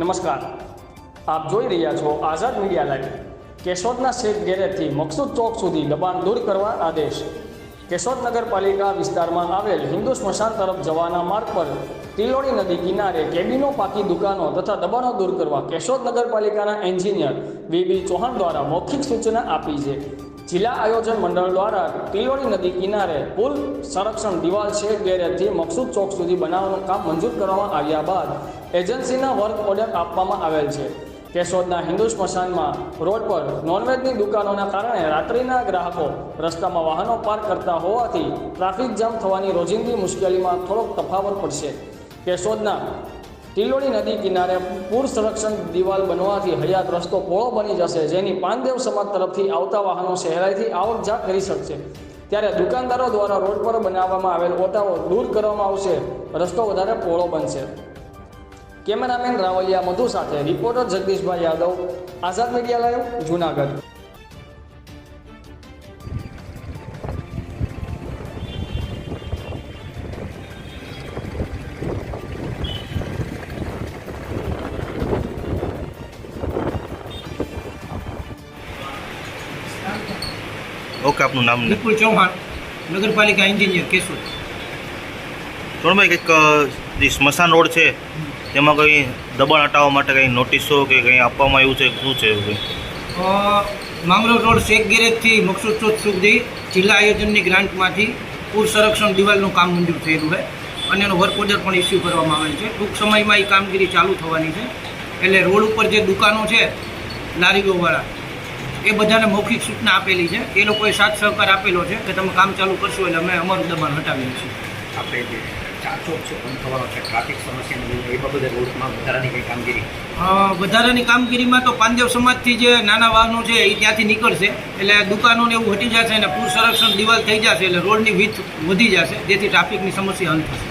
નમસ્કાર. આપ જોઈ રહ્યા છો આઝાદ મીડિયા લાઈવ. કેશોદના શેખ ગેરેજથી મકસૂદ ચોક સુધી દબાણ દૂર કરવા આદેશ. કેશોદ નગરપાલિકા વિસ્તારમાં આવેલ હિન્દુ સ્મશાન તરફ જવાના માર્ગ પર તિલોડી નદી કિનારે કેબિનો, પાકી દુકાનો તથા દબાણો દૂર કરવા કેશોદ નગરપાલિકાના એન્જિનિયર વી બી ચૌહાણ દ્વારા મૌખિક સૂચના આપી છે. જિલ્લા આયોજન મંડળ દ્વારા તિલોડી નદી કિનારે પુલ સંરક્ષણ દિવાલ શેખ ગેરેજથી મકસૂદ ચોક સુધી બનાવવાનું કામ મંજૂર કરવામાં આવ્યા બાદ એજન્સીના વર્ક ઓર્ડર આપવામાં આવેલ છે. કેશોદના હિન્દુ સ્મશાનમાં રોડ પર નોનવેજની દુકાનોના કારણે રાત્રિના ગ્રાહકો રસ્તામાં વાહનો પાર્ક કરતા હોવાથી ટ્રાફિક જામ થવાની રોજિંદી મુશ્કેલીમાં થોડોક તફાવત પડશે. કેશોદના તિલોડી નદી કિનારે પૂર સંરક્ષણ દિવાલ બનવાથી હયાત રસ્તો પહોળો બની જશે, જેની પાનદેવ સમાજ તરફથી આવતા વાહનો સહેલાઈથી આવક જાત કરી શકશે. ત્યારે દુકાનદારો દ્વારા રોડ પર બનાવવામાં આવેલ ઓટાઓ દૂર કરવામાં આવશે, રસ્તો વધારે પહોળો બનશે. કેમેરામેન રાવલિયા મધુ સાથે reporter Jagdishbhai Yadav, Azad media live Junagadh. Okay આપનું નામ વિપુલ ચૌહાણ નગરપાલિકા એન્જિનિયર કેશોદ. સોનભાઈ કંઈક જે સ્મશાન રોડ છે તેમાં કંઈ દબાણ હટાવવા માટે કંઈ નોટિસો કે કંઈ આપવામાં આવ્યું છે? શું છે એવું કંઈ? માંગરોળ રોડ શેખ ગેરેજથી મકસૂદ ચોક સુધી જિલ્લા આયોજનની ગ્રાન્ટમાંથી પૂર સંરક્ષણ દિવાલનું કામ મંજૂર થયેલું છે અને એનો વર્ક ઓર્ડર પણ ઇસ્યુ કરવામાં આવેલ છે. ટૂંક સમયમાં એ કામગીરી ચાલુ થવાની છે. એટલે રોડ ઉપર જે દુકાનો છે લારીઓવાળા એ બધાને મૌખિક સૂચના આપેલી છે. એ લોકોએ સાથ સહકાર આપેલો છે કે તમે કામ ચાલુ કરશો એટલે અમે અમારું દબાણ હટાવીએ છીએ. આપણે જે ચાચો છે બંધ થવાનો છે ટ્રાફિક સમસ્યાને એ બાબતે રોડમાં વધારાની કંઈ કામગીરી? વધારાની કામગીરીમાં તો પાંદેવ સમાજથી જે નાના વાહનો છે એ ત્યાંથી નીકળશે. એટલે દુકાનોને એવું હટી જશે અને પૂર સંરક્ષણ દિવાલ થઈ જશે એટલે રોડની વીથ વધી જશે જેથી ટ્રાફિકની સમસ્યા હલ થશે.